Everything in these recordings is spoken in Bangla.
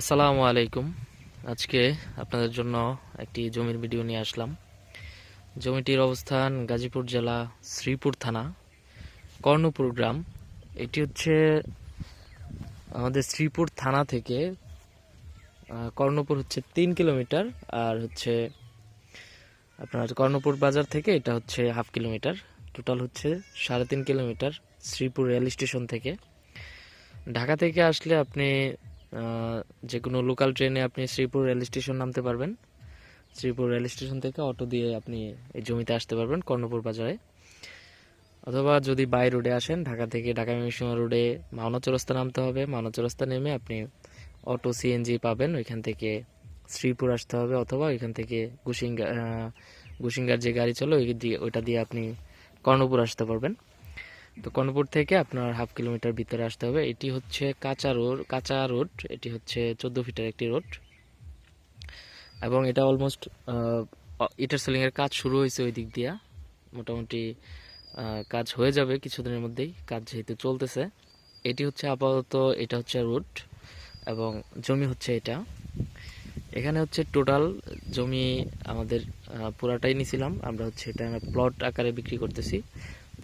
আসসালামু আলাইকুম। আজকে আপনাদের জন্য একটি জমির ভিডিও নিয়ে আসলাম। জমিটির অবস্থান গাজীপুর জেলা শ্রীপুর থানা, কর্ণপুর গ্রাম। এটি হচ্ছে আমাদের শ্রীপুর থানা থেকে কর্ণপুর হচ্ছে তিন কিলোমিটার, আর হচ্ছে আপনার কর্ণপুর বাজার থেকে এটা হচ্ছে হাফ কিলোমিটার। টোটাল হচ্ছে সাড়ে তিন কিলোমিটার শ্রীপুর রেল স্টেশন থেকে। ঢাকা থেকে আসলে আপনি যে কোনো লোকাল ট্রেনে আপনি শ্রীপুর রেল স্টেশন নামতে পারবেন। শ্রীপুর রেল স্টেশন থেকে অটো দিয়ে আপনি এই জমিতে আসতে পারবেন কর্ণপুর বাজারে। অথবা যদি বাই রোডে আসেন, ঢাকা থেকে ঢাকা ময়মনসিংহ রোডে মাওনা চৌরাস্তা নামতে হবে। মাওনা চৌরাস্তা নেমে আপনি অটো সিএনজি পাবেন। ওইখান থেকে শ্রীপুর আসতে হবে অথবা ওইখান থেকে গুসিঙ্গা গুসিঙ্গার যে গাড়ি চলে, ওই দিয়ে ওইটা দিয়ে আপনি কর্ণপুর আসতে পারবেন। তো কর্ণপুর থেকে আপনার হাফ কিলোমিটার ভিতরে আসতে হবে। এটি হচ্ছে কাঁচা রোড কাঁচা রোড, এটি হচ্ছে চোদ্দ ফিটের একটি রোড। এবং এটা অলমোস্ট ইটার সেলিংয়ের কাজ শুরু হয়েছে ওই দিক দিয়া। মোটামুটি কাজ হয়ে যাবে কিছুদিনের মধ্যেই, কাজ যেহেতু চলতেছে। এটি হচ্ছে আপাতত, এটা হচ্ছে রোড এবং জমি হচ্ছে এটা। এখানে হচ্ছে টোটাল জমি আমাদের পুরাটাই নিছিলাম। আমরা হচ্ছে এটা প্লট আকারে বিক্রি করতেছি।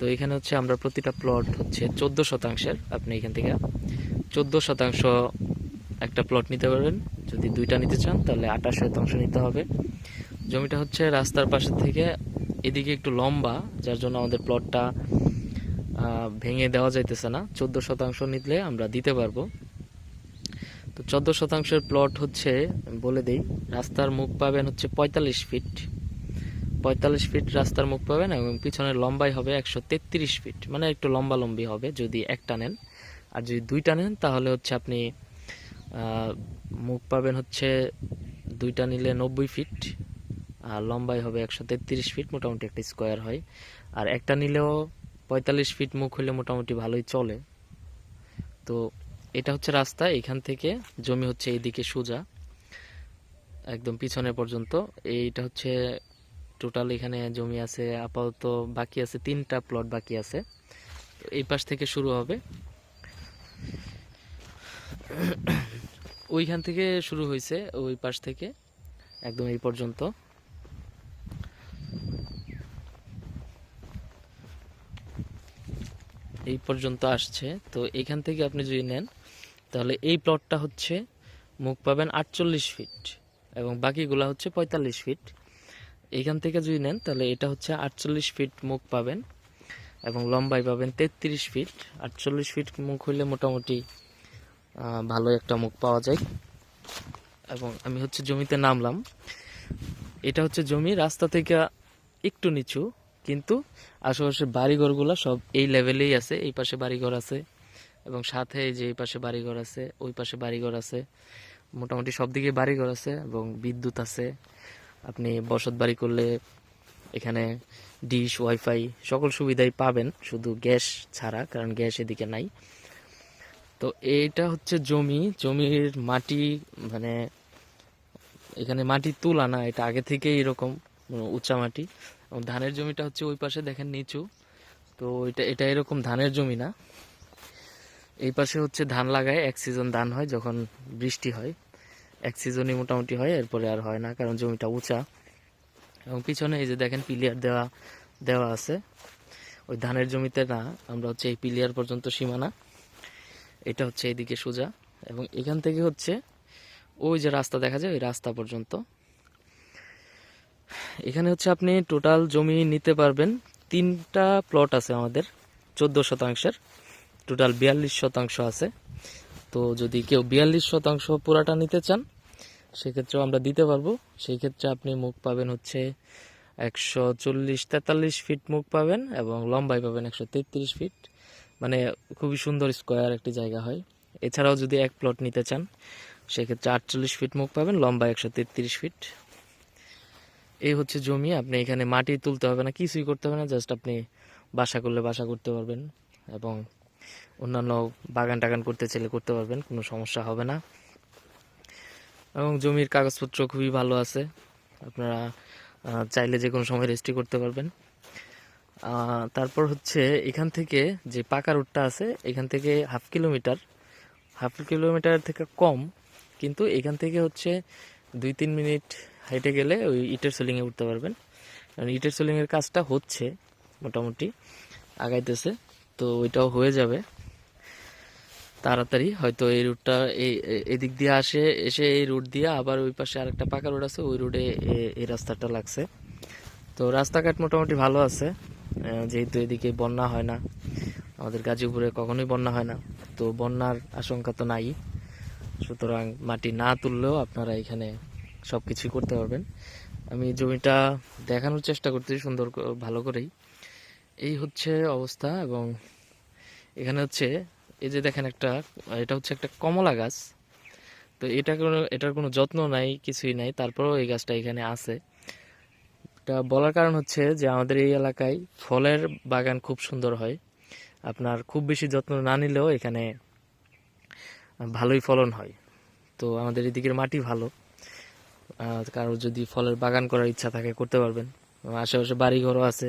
তো এখানে হচ্ছে আমরা প্রতিটা প্লট হচ্ছে চোদ্দ শতাংশের। আপনি এখান থেকে চোদ্দ শতাংশ একটা প্লট নিতে পারবেন। যদি দুইটা নিতে চান, তাহলে আঠাশ শতাংশ নিতে হবে। জমিটা হচ্ছে রাস্তার পাশে থেকে এদিকে একটু লম্বা, যার জন্য আমাদের প্লটটা ভেঙে দেওয়া যাইতেছে না। চোদ্দ শতাংশ নিলে আমরা দিতে পারব। তো চোদ্দ শতাংশের প্লট হচ্ছে, বলে দেই, রাস্তার মুখ পাবেন হচ্ছে পঁয়তাল্লিশ ফিট পঁয়তাল্লিশ ফিট রাস্তার মুখ পাবেন এবং পিছনের লম্বাই হবে একশো তেত্রিশ ফিট মানে একটু লম্বা লম্বি হবে যদি একটা নেন। আর যদি দুইটা নেন, তাহলে হচ্ছে আপনি মুখ পাবেন হচ্ছে দুইটা নিলে নব্বই ফিট আর লম্বাই হবে একশো তেত্রিশ ফিট মোটামুটি একটা স্কোয়ার হয়। আর একটা নিলেও পঁয়তাল্লিশ ফিট মুখ হলে মোটামুটি ভালোই চলে। তো এটা হচ্ছে রাস্তা, এখান থেকে জমি হচ্ছে এইদিকে সোজা, একদম পিছনে পর্যন্ত। এইটা হচ্ছে টোটাল এখানে জমি আছে, আপাতত বাকি আছে তিনটা প্লট বাকি আছে। তো এই পাশ থেকে শুরু হবে। ওইখান থেকে শুরু হয়েছে, ওই পাশ থেকে, একদম এই পর্যন্ত। এই পর্যন্ত আসছে। তো এখান থেকে আপনি যদি নেন, তাহলে এই প্লটটা হচ্ছে, মুখ পাবেন আটচল্লিশ ফিট এবং বাকিগুলা হচ্ছে পঁয়তাল্লিশ ফিট এইখান থেকে যদি নেন, তাহলে এটা হচ্ছে আটচল্লিশ ফিট মুখ পাবেন এবং লম্বাই পাবেন তেত্রিশ ফিট। আটচল্লিশ ফিট মুখ হইলে মোটামুটি ভালো একটা মুখ পাওয়া যায়। এবং আমি হচ্ছে জমিতে নামলাম। এটা হচ্ছে জমি রাস্তা থেকে একটু নিচু, কিন্তু আশেপাশে বাড়িঘরগুলো সব এই লেভেলেই আছে, এই পাশে বাড়িঘর আছে এবং সাথে এই যে এই পাশে বাড়িঘর আছে, ওই পাশে বাড়িঘর আছে। মোটামুটি সব দিকে বাড়িঘর আছে এবং বিদ্যুৎ আছে। আপনি বসত বাড়ি করলে এখানে ডিশ ওয়াইফাই সকল সুবিধাই পাবেন শুধু গ্যাস ছাড়া কারণ গ্যাস এদিকে নাই। তো এইটা হচ্ছে জমি জমির মাটি মানে এখানে মাটি তুলা না এটা আগে থেকেই এরকম উম, উঁচা মাটি। ধানের জমিটা হচ্ছে ওই পাশে দেখেন নিচু। তো এটা এটা এরকম ধানের জমি না। এই পাশে হচ্ছে ধান লাগায় এক সিজন ধান হয় যখন বৃষ্টি হয়। এক সিজনই মোটামুটি হয়, এরপরে আর হয় না, কারণ জমিটা উঁচা। এবং পিছনে এই যে দেখেন পিলিয়ার দেওয়া দেওয়া আছে। ওই ধানের জমিতে না, আমরা হচ্ছে এই পিলিয়ার পর্যন্ত সীমানা। এটা হচ্ছে এইদিকে সোজা। এবং এখান থেকে হচ্ছে ওই যে রাস্তা দেখা যায়, ওই রাস্তা পর্যন্ত। এখানে হচ্ছে আপনি টোটাল জমি নিতে পারবেন। তিনটা প্লট আছে আমাদের, চোদ্দ শতাংশের। টোটাল বিয়াল্লিশ শতাংশ আছে। তো যদি কেউ বিয়াল্লিশ শতাংশ পুরাটা নিতে চান, সেক্ষেত্রেও আমরা দিতে পারব। সেই ক্ষেত্রে আপনি মুখ পাবেন হচ্ছে একশো চল্লিশ তেতাল্লিশ ফিট মুখ পাবেন এবং লম্বাই পাবেন একশো তেত্রিশ ফিট। মানে খুবই সুন্দর স্কোয়ার একটি জায়গা হয়। এছাড়াও যদি এক প্লট নিতে চান, সেক্ষেত্রে আটচল্লিশ ফিট মুখ পাবেন লম্বা একশো তেত্রিশ ফিট। এই হচ্ছে জমি, আপনি এখানে মাটি তুলতে হবে না, কিছুই করতে হবে না, জাস্ট আপনি বাসা করলে বাসা করতে পারবেন এবং অন্যান্য বাগান টাগান করতে চাইলে করতে পারবেন, কোনো সমস্যা হবে না। এবং জমির কাগজপত্র খুবই ভালো আছে, আপনারা চাইলে যে কোনো সময় রেজিস্ট্রি করতে পারবেন। তারপর হচ্ছে এখান থেকে যে পাকা রোডটা আছে, এখান থেকে হাফ কিলোমিটার হাফ কিলোমিটার থেকে কম, কিন্তু এখান থেকে হচ্ছে দুই তিন মিনিট হেঁটে গেলে ওই ইটের সেলিংয়ে উঠতে পারবেন। কারণ ইটের সেলিংয়ের কাজটা হচ্ছে মোটামুটি, আগাইতেছে। তো ওইটাও হয়ে যাবে। তাড়াতাড়ি হয়তো এই রুটটা এই এদিক দিয়ে আসে, এসে এই রুট দিয়ে আবার ওই পাশে আরেকটা পাকা রোড আছে, ওই রোডে এই রাস্তাটা লাগছে। তো রাস্তাঘাট মোটামুটি ভালো আছে। যেহেতু এদিকে বন্যা হয় না, আমাদের গাজীপুরে কখনোই বন্যা হয় না। তো বন্যার আশঙ্কা তো নাই। সুতরাং মাটি না তুললেও আপনারা এখানে সব কিছুই করতে পারবেন। আমি জমিটা দেখানোর চেষ্টা করতেছি সুন্দর ভালো করেই। এই হচ্ছে অবস্থা এবং এখানে হচ্ছে, এই যে দেখেন একটা, এটা হচ্ছে একটা কমলা গাছ। তো এটা কোনো, এটার কোনো যত্ন নাই, কিছুই নাই, তারপরেও এই গাছটা এখানে আছে। এটা বলার কারণ হচ্ছে যে আমাদের এই এলাকায় ফলের বাগান খুব সুন্দর হয়। আপনার খুব বেশি যত্ন না নিলেও এখানে ভালোই ফলন হয়। তো আমাদের এদিকের মাটি ভালো। কারোর যদি ফলের বাগান করার ইচ্ছা থাকে, করতে পারবেন। আশেপাশে বাড়িঘরও আছে।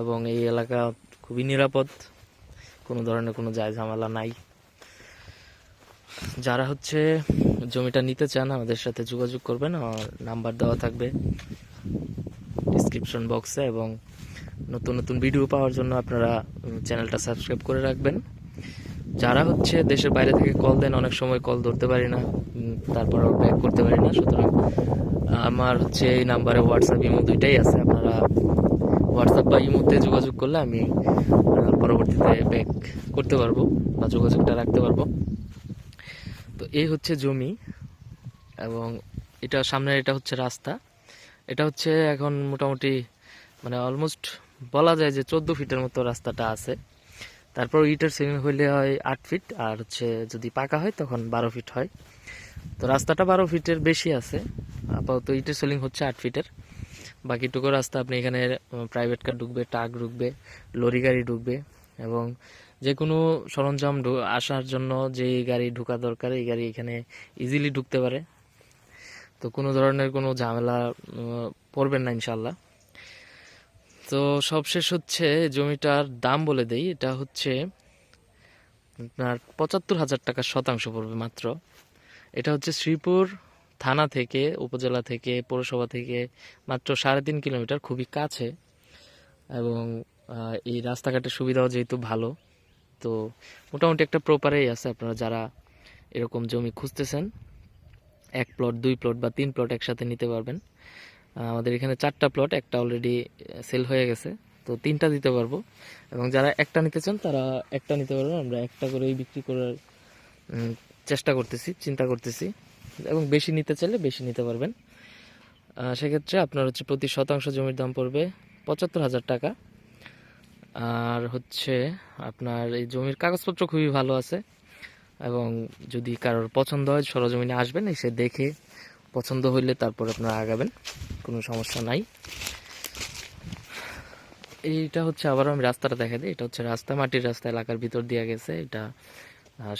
এবং এই এলাকা খুবই নিরাপদ। কোনো ধরনের কোনো যায় ঝামেলা নাই। যারা হচ্ছে জমিটা নিতে চান, আমাদের সাথে যোগাযোগ করবেন। আমার নাম্বার দেওয়া থাকবে ডিসক্রিপশন বক্সে এবং নতুন নতুন ভিডিও পাওয়ার জন্য আপনারা চ্যানেলটা সাবস্ক্রাইব করে রাখবেন। যারা হচ্ছে দেশের বাইরে থেকে কল দেন, অনেক সময় কল ধরতে পারি না তারপর ব্যাক করতে পারি না। সুতরাং, আমার হচ্ছে এই নাম্বারে হোয়াটসঅ্যাপ ইমো দুইটাই আছে। আপনারা হোয়াটসঅ্যাপ বা ইমোতে যোগাযোগ করলে আমি পরবর্তীতে ব্যাক করতে পারব বা যোগাযোগটা রাখতে পারব। তো এই হচ্ছে জমি এবং এটা সামনের এটা হচ্ছে রাস্তা। এটা হচ্ছে এখন মোটামুটি মানে অলমোস্ট বলা যায় যে চোদ্দ ফিটের মতো রাস্তাটা আছে। তারপর ইটের সিলিং হইলে হয় আট ফিট আর হচ্ছে যদি পাকা হয় তখন বারো ফিট হয়। তো রাস্তাটা বারো ফিটের বেশি আছে। আপাতত ইটের সিলিং হচ্ছে আট ফিটের। বাকিটুকু রাস্তা আপনি এখানে প্রাইভেট কার ঢুকবে ট্রাক ঢুকবে লরি গাড়ি ঢুকবে এবং যে কোনো সরঞ্জাম আসার জন্য যে গাড়ি ঢুকা দরকার, এই গাড়ি এখানে ইজিলি ঢুকতে পারে। তো কোনো ধরনের কোনো ঝামেলা পড়বেন না ইনশাল্লাহ তো সবশেষ হচ্ছে জমিটার দাম বলে দেই, এটা হচ্ছে আপনার পঁচাত্তর হাজার টাকা শতাংশ পড়বে মাত্র। এটা হচ্ছে শ্রীপুর থানা থেকে, উপজেলা থেকে, পৌরসভা থেকে মাত্র সাড়ে তিন কিলোমিটার খুবই কাছে এবং এই রাস্তাঘাটের সুবিধাও যেহেতু ভালো, তো মোটামুটি একটা প্রপারেই আছে আপনারা যারা এরকম জমি খুঁজতেছেন, এক প্লট দুই প্লট বা তিন প্লট একসাথে নিতে পারবেন। আমাদের এখানে চারটা প্লট একটা অলরেডি সেল হয়ে গেছে, তো তিনটা দিতে পারব এবং যারা একটা নিতে চান তারা একটা নিতে পারবেন। আমরা একটা করেই বিক্রি করার চেষ্টা করতেছি, চিন্তা করতেছি। এবং বেশি নিতে চাইলে বেশি নিতে পারবেন। সেক্ষেত্রে আপনার হচ্ছে প্রতি শতাংশ জমির দাম পড়বে পঁচাত্তর হাজার টাকা। আর হচ্ছে আপনার এই জমির কাগজপত্র খুবই ভালো আছে এবং যদি কারোর পছন্দ হয় সরজমিনে আসবেন, এসে দেখে পছন্দ হইলে তারপর আপনারা আগাবেন, কোনো সমস্যা নাই। এইটা হচ্ছে আবার আমি রাস্তাটা দেখা দিই, এটা হচ্ছে রাস্তা, মাটির রাস্তা, এলাকার ভিতর দিয়ে গেছে। এটা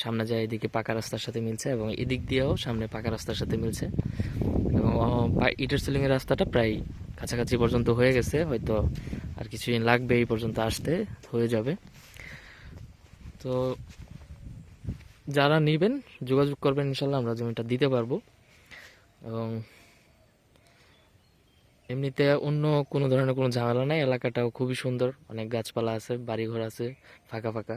সামনে যায় এদিকে পাকা রাস্তার সাথে মিলছে এবং এদিক দিয়েও সামনে পাকা রাস্তার সাথে মিলছে। এবং ইটের সিলিংয়ের রাস্তাটা প্রায় কাছাকাছি পর্যন্ত হয়ে গেছে, হয়তো আর কিছুদিন লাগবে এই পর্যন্ত আসতে, হয়ে যাবে। তো যারা নেবেন, যোগাযোগ করবেন, ইনশাল্লাহ আমরা জমিটা দিতে পারব। এবং এমনিতে অন্য কোনো ধরনের কোনো ঝামেলা নাই, এলাকাটাও খুবই সুন্দর, অনেক গাছপালা আছে, বাড়িঘর আছে, ফাঁকা ফাঁকা।